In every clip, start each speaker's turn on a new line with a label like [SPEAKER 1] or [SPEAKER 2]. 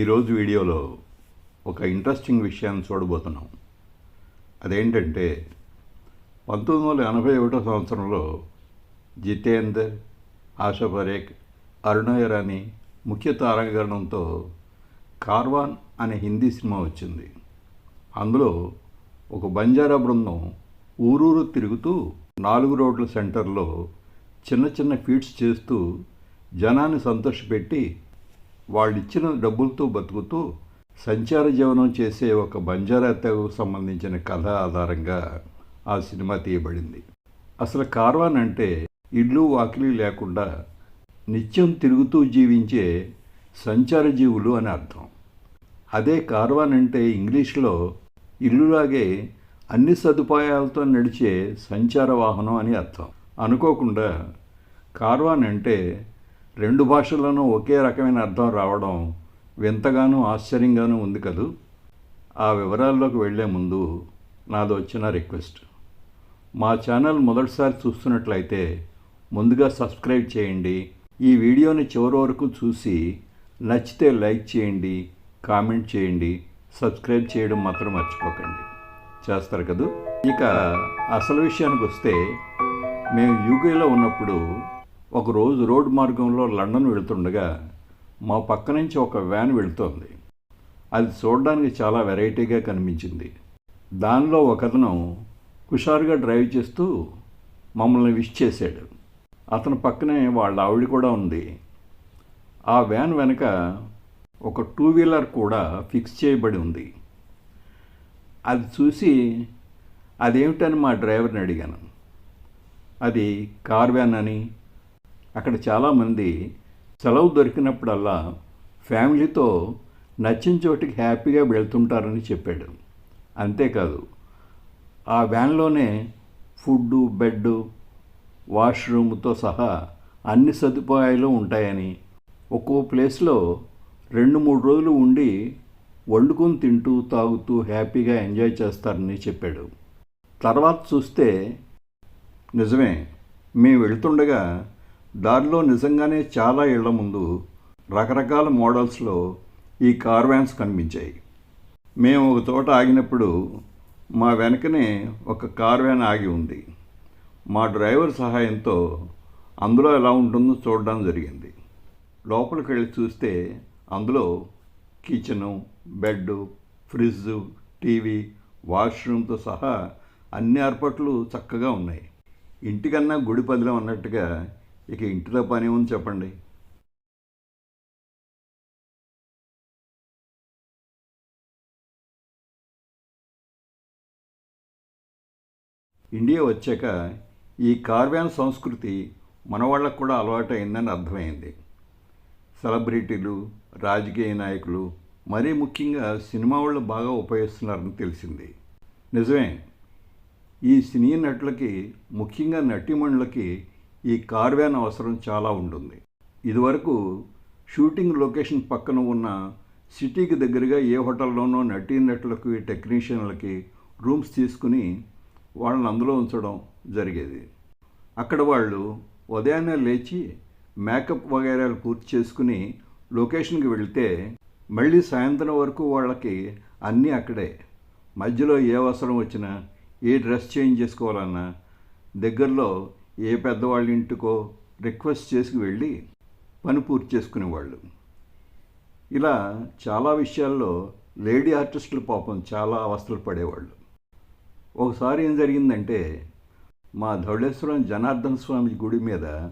[SPEAKER 1] ఈరోజు వీడియోలో ఒక ఇంట్రెస్టింగ్ విషయాన్ని చూడబోతున్నాం. అదేంటంటే పంతొమ్మిది వందల ఎనభై ఒకటో సంవత్సరంలో జితేందర్ ఆశా పరేఖ్ అరుణయరాని ముఖ్య తారాగణంతో కార్వాన్ అనే హిందీ సినిమా వచ్చింది. అందులో ఒక బంజారా బృందం ఊరూరు తిరుగుతూ నాలుగు రోడ్ల సెంటర్లో చిన్న చిన్న ఫీట్స్ చేస్తూ జనాన్ని సంతోషపెట్టి వాళ్ళు ఇచ్చిన డబ్బులతో బతుకుతూ సంచార జీవనం చేసే ఒక బంజారాతకు సంబంధించిన కథ ఆధారంగా ఆ సినిమా తీయబడింది. అసలు కార్వాన్ అంటే ఇల్లు వాకిలి లేకుండా నిత్యం తిరుగుతూ జీవించే సంచార జీవులు అని అర్థం. అదే కార్వాన్ అంటే ఇంగ్లీష్లో ఇల్లులాగే అన్ని సదుపాయాలతో నడిచే సంచార వాహనం అని అర్థం. అనుకోకుండా కార్వాన్ అంటే రెండు భాషల్లోనూ ఒకే రకమైన అర్థం రావడం వింతగానూ ఆశ్చర్యంగానూ ఉంది కదూ? ఆ వివరాల్లోకి వెళ్ళే ముందు నాది వచ్చిన రిక్వెస్ట్. మా ఛానల్ మొదటిసారి చూస్తున్నట్లయితే ముందుగా సబ్స్క్రైబ్ చేయండి. ఈ వీడియోని చివరి వరకు చూసి నచ్చితే లైక్ చేయండి కామెంట్ చేయండి సబ్స్క్రైబ్ చేయడం మాత్రం మర్చిపోకండి. చేస్తారు కదూ? ఇక అసలు విషయానికి వస్తే మేము యూకేలో ఉన్నప్పుడు ఒకరోజు రోడ్డు మార్గంలో లండన్ వెళ్తుండగా మా పక్క నుంచి ఒక వ్యాన్ వెళుతోంది. అది చూడడానికి చాలా వెరైటీగా కనిపించింది. దానిలో ఒకతను హుషారుగా డ్రైవ్ చేస్తూ మమ్మల్ని విష్ చేశాడు. అతని పక్కనే వాళ్ళ ఆవిడ కూడా ఉంది. ఆ వ్యాన్ వెనక ఒక టూ వీలర్ కూడా ఫిక్స్ చేయబడి ఉంది. అది చూసి అదేమిటని మా డ్రైవర్ని అడిగాను. అది కార్ వ్యాన్ అని అక్కడ చాలామంది సెలవు దొరికినప్పుడల్లా ఫ్యామిలీతో నచ్చిన చోటికి హ్యాపీగా వెళ్తుంటారని చెప్పాడు. అంతేకాదు ఆ వ్యాన్లోనే ఫుడ్డు బెడ్ వాష్రూమ్తో సహా అన్ని సదుపాయాలు ఉంటాయని ఒక్కో ప్లేస్లో రెండు మూడు రోజులు ఉండి వండుకొని తింటూ తాగుతూ హ్యాపీగా ఎంజాయ్ చేస్తారని చెప్పాడు. తర్వాత చూస్తే నిజమే మేము వెళ్తుండగా దారిలో నిజంగానే చాలా ఇళ్ళ ముందు రకరకాల మోడల్స్లో ఈ కార్ వ్యాన్స్ కనిపించాయి. మేము ఒక చోట ఆగినప్పుడు మా వెనకనే ఒక కార్ వ్యాన్ ఆగి ఉంది. మా డ్రైవర్ సహాయంతో అందులో ఎలా ఉంటుందో చూడడం జరిగింది. లోపలికి వెళ్ళి చూస్తే అందులో కిచెను బెడ్ ఫ్రిడ్జ్ టీవీ వాష్రూమ్తో సహా అన్ని ఏర్పాట్లు చక్కగా ఉన్నాయి. ఇంటికన్నా గుడి పదిలం అన్నట్టుగా ఇక ఇంటిలో పని ఉంది చెప్పండి. ఇండియా వచ్చాక ఈ కార్వ్యాన్ సంస్కృతి మనవాళ్ళకు కూడా అలవాటైందని అర్థమైంది. సెలబ్రిటీలు రాజకీయ నాయకులు మరీ ముఖ్యంగా సినిమా వాళ్ళు బాగా ఉపయోగిస్తున్నారని తెలిసింది. నిజమే ఈ సినీ నటులకి ముఖ్యంగా నటీమణులకి ఈ కార్ వ్యాన్ అవసరం చాలా ఉంటుంది. ఇదివరకు షూటింగ్ లొకేషన్ పక్కన ఉన్న సిటీకి దగ్గరగా ఏ హోటల్లోనో నటీనటులకి టెక్నీషియన్లకి రూమ్స్ తీసుకుని వాళ్ళని అందులో ఉంచడం జరిగేది. అక్కడ వాళ్ళు ఉదయాన్నే లేచి మేకప్ వగైరాలు పూర్తి చేసుకుని లొకేషన్కి వెళ్తే మళ్ళీ సాయంత్రం వరకు వాళ్ళకి అన్నీ అక్కడే. మధ్యలో ఏ అవసరం వచ్చినా ఏ డ్రెస్ చేంజ్ చేసుకోవాలన్నా దగ్గరలో ఏ పెద్దవాళ్ళ ఇంటికో రిక్వెస్ట్ చేసి వెళ్ళి పని పూర్తి చేసుకునేవాళ్ళు. ఇలా చాలా విషయాల్లో లేడీ ఆర్టిస్టులు పాపం చాలా అవస్థలు పడేవాళ్ళు. ఒకసారి ఏం జరిగిందంటే మా ధవళేశ్వరం జనార్దన స్వామి గుడి మీద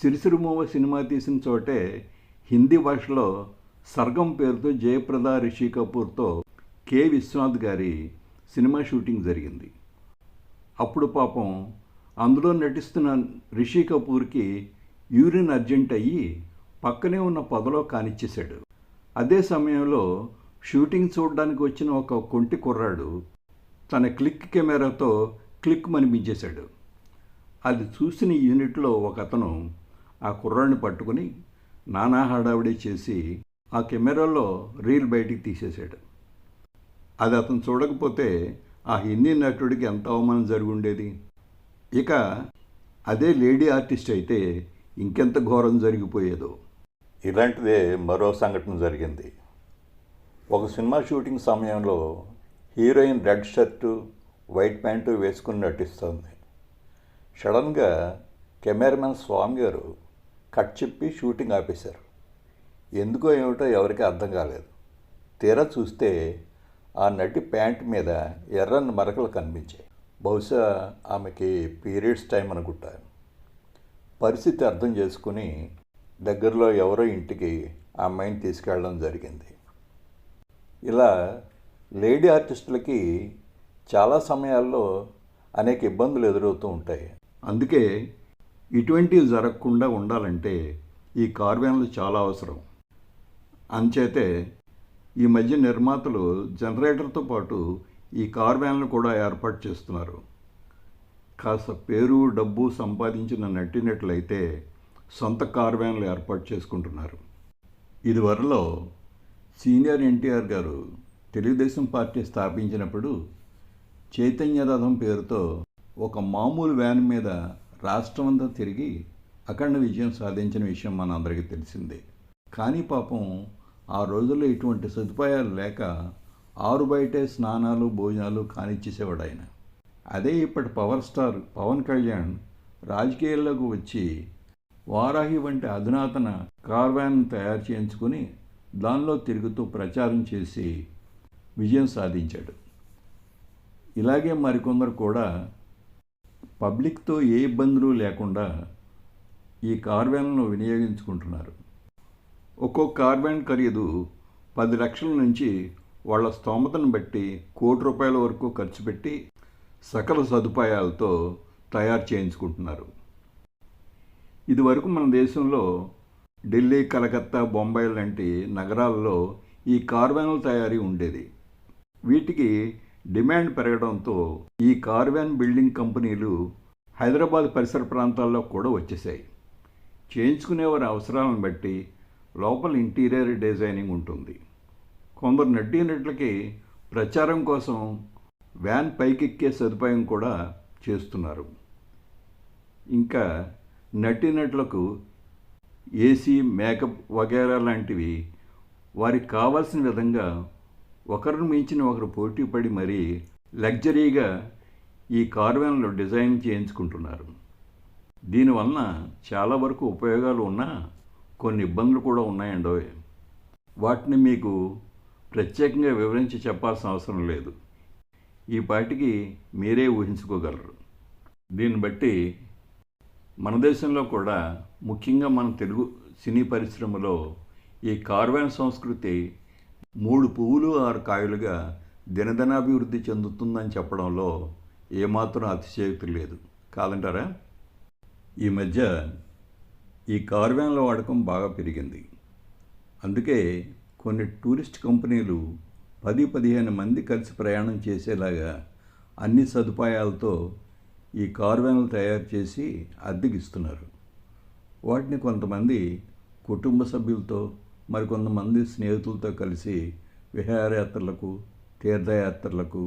[SPEAKER 1] సిరిసిరిమోవ సినిమా తీసిన చోటే హిందీ భాషలో సర్గం పేరుతో జయప్రద రిషి కపూర్తో కె విశ్వనాథ్ గారి సినిమా షూటింగ్ జరిగింది. అప్పుడు పాపం అందులో నటిస్తున్న రిషి కపూర్కి యూరిన్ అర్జెంట్ అయ్యి పక్కనే ఉన్న పొదలో కానిచ్చేశాడు. అదే సమయంలో షూటింగ్ చూడడానికి వచ్చిన ఒక కొంటి కుర్రాడు తన క్లిక్ కెమెరాతో క్లిక్ మనిపించేశాడు. అది చూసిన యూనిట్లో ఒక అతను ఆ కుర్రాడిని పట్టుకుని నానా హడావిడి చేసి ఆ కెమెరాలో రీల్ బయటికి తీసేశాడు. అది అతను చూడకపోతే ఆ హిందీ నటుడికి ఎంత అవమానం జరిగి ఉండేది? ఇక అదే లేడీ ఆర్టిస్ట్ అయితే ఇంకెంత ఘోరం జరిగిపోయేదో. ఇలాంటిదే మరో సంఘటన జరిగింది. ఒక సినిమా షూటింగ్ సమయంలో heroine red shirt white pant వేసుకుని నటిస్తోంది. సడన్గా కెమెరామెన్ స్వామి గారు కట్ చెప్పి షూటింగ్ ఆపేశారు. ఎందుకో ఏమిటో ఎవరికీ అర్థం కాలేదు. తీరా చూస్తే ఆ నటి ప్యాంట్ మీద ఎర్రని మరకలు కనిపించాయి. బహుశా ఆమెకి పీరియడ్స్ టైం అనుకుంటా. పరిస్థితి అర్థం చేసుకుని దగ్గరలో ఎవరో ఇంటికి ఆ అమ్మాయిని తీసుకెళ్ళడం జరిగింది. ఇలా లేడీ ఆర్టిస్టులకి చాలా సమయాల్లో అనేక ఇబ్బందులు ఎదురవుతూ ఉంటాయి. అందుకే ఇటువంటివి జరగకుండా ఉండాలంటే ఈ కార్వ్యాన్లు చాలా అవసరం. అంచేతే ఈ మధ్య నిర్మాతలు జనరేటర్తో పాటు ఈ కార్ వ్యాన్లు కూడా ఏర్పాటు చేస్తున్నారు. కాస్త పేరు డబ్బు సంపాదించిన నటినట్లయితే సొంత కార్ వ్యాన్లు ఏర్పాటు చేసుకుంటున్నారు. ఇదివరలో సీనియర్ ఎన్టీఆర్ గారు తెలుగుదేశం పార్టీ స్థాపించినప్పుడు చైతన్య రథం పేరుతో ఒక మామూలు వ్యాన్ మీద రాష్ట్రమంతా తిరిగి అఖండ విజయం సాధించిన విషయం మనందరికీ తెలిసిందే. కానీ పాపం ఆ రోజుల్లో ఇటువంటి సదుపాయాలు లేక ఆరు బయటే స్నానాలు భోజనాలు కానిచ్చేసేవాడు ఆయన అదే ఇప్పటి పవర్ స్టార్ పవన్ కళ్యాణ్ రాజకీయాల్లోకి వచ్చి వారాహి వంటి అధునాతన కార్వాన్ తయారు చేయించుకుని దానిలో తిరుగుతూ ప్రచారం చేసి విజయం సాధించాడు. ఇలాగే మరికొందరు కూడా పబ్లిక్తో ఏ ఇబ్బందులు లేకుండా ఈ కార్వాన్లను వినియోగించుకుంటున్నారు. ఒక్కో కార్ వ్యాన్ ఖరీదు పది లక్షల నుంచి వాళ్ళ స్తోమతను బట్టి కోటి రూపాయల వరకు ఖర్చు పెట్టి సకల సదుపాయాలతో తయారు చేయించుకుంటున్నారు. ఇదివరకు మన దేశంలో ఢిల్లీ కలకత్తా బొంబాయి లాంటి నగరాల్లో ఈ కార్వాన్ల తయారీ ఉండేది. వీటికి డిమాండ్ పెరగడంతో ఈ కార్వాన్ బిల్డింగ్ కంపెనీలు హైదరాబాద్ పరిసర ప్రాంతాల్లో కూడా వచ్చేసాయి చేయించుకునేవారి అవసరాలను బట్టి లోపల ఇంటీరియర్ డిజైనింగ్ ఉంటుంది. కొందరు నటీనటులకి ప్రచారం కోసం వ్యాన్ పైకెక్కే సదుపాయం కూడా చేస్తున్నారు. ఇంకా నటీనటులకు ఏసీ మేకప్ వగేరా లాంటివి వారికి కావాల్సిన విధంగా ఒకరిని మించిన ఒకరు పోటీ పడి మరీ లగ్జరీగా ఈ కార్వెన్లు డిజైన్ చేయించుకుంటున్నారు. దీనివలన చాలా వరకు ఉపయోగాలు ఉన్నా కొన్ని ఇబ్బందులు కూడా ఉన్నాయండో వాటిని మీకు ప్రత్యేకంగా వివరించి చెప్పాల్సిన అవసరం లేదు. ఈ పాటికి మీరే ఊహించుకోగలరు. దీన్ని బట్టి మన దేశంలో కూడా ముఖ్యంగా మన తెలుగు సినీ పరిశ్రమలో ఈ కార్వాన్ సంస్కృతి మూడు పువ్వులు ఆరు కాయలుగా దినదినాభివృద్ధి చెందుతుందని చెప్పడంలో ఏమాత్రం అతిశయోక్తి లేదు. కాదంటారా? ఈ మధ్య ఈ కార్వాన్ల వాడకం బాగా పెరిగింది. అందుకే కొన్ని టూరిస్ట్ కంపెనీలు పది పదిహేను మంది కలిసి ప్రయాణం చేసేలాగా అన్ని సదుపాయాలతో ఈ కార్వెన్లు తయారు చేసి అద్దెకిస్తున్నారు. వాటిని కొంతమంది కుటుంబ సభ్యులతో మరికొంతమంది స్నేహితులతో కలిసి విహారయాత్రలకు తీర్థయాత్రలకు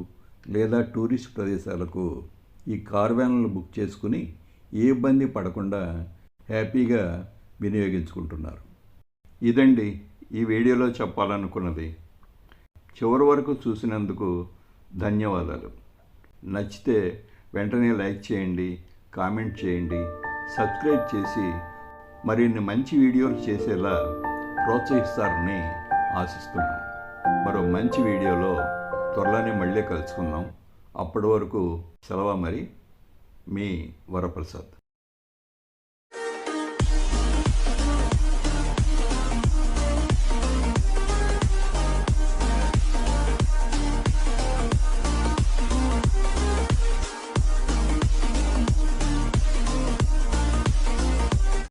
[SPEAKER 1] లేదా టూరిస్ట్ ప్రదేశాలకు ఈ కార్వెన్లు బుక్ చేసుకుని ఏ ఇబ్బంది పడకుండా హ్యాపీగా వినియోగించుకుంటున్నారు. ఇదండి ఈ వీడియోలో చెప్పాలనుకున్నది చివరి వరకు చూసినందుకు ధన్యవాదాలు. నచ్చితే వెంటనే లైక్ చేయండి కామెంట్ చేయండి సబ్స్క్రైబ్ చేసి మరిన్ని మంచి వీడియోలు చేసేలా ప్రోత్సహిస్తారని ఆశిస్తున్నాను. మరో మంచి వీడియోలో త్వరలోనే మళ్ళీ కలుసుకుందాం. అప్పటి వరకు సెలవు మరి? మీ వరప్రసాద్.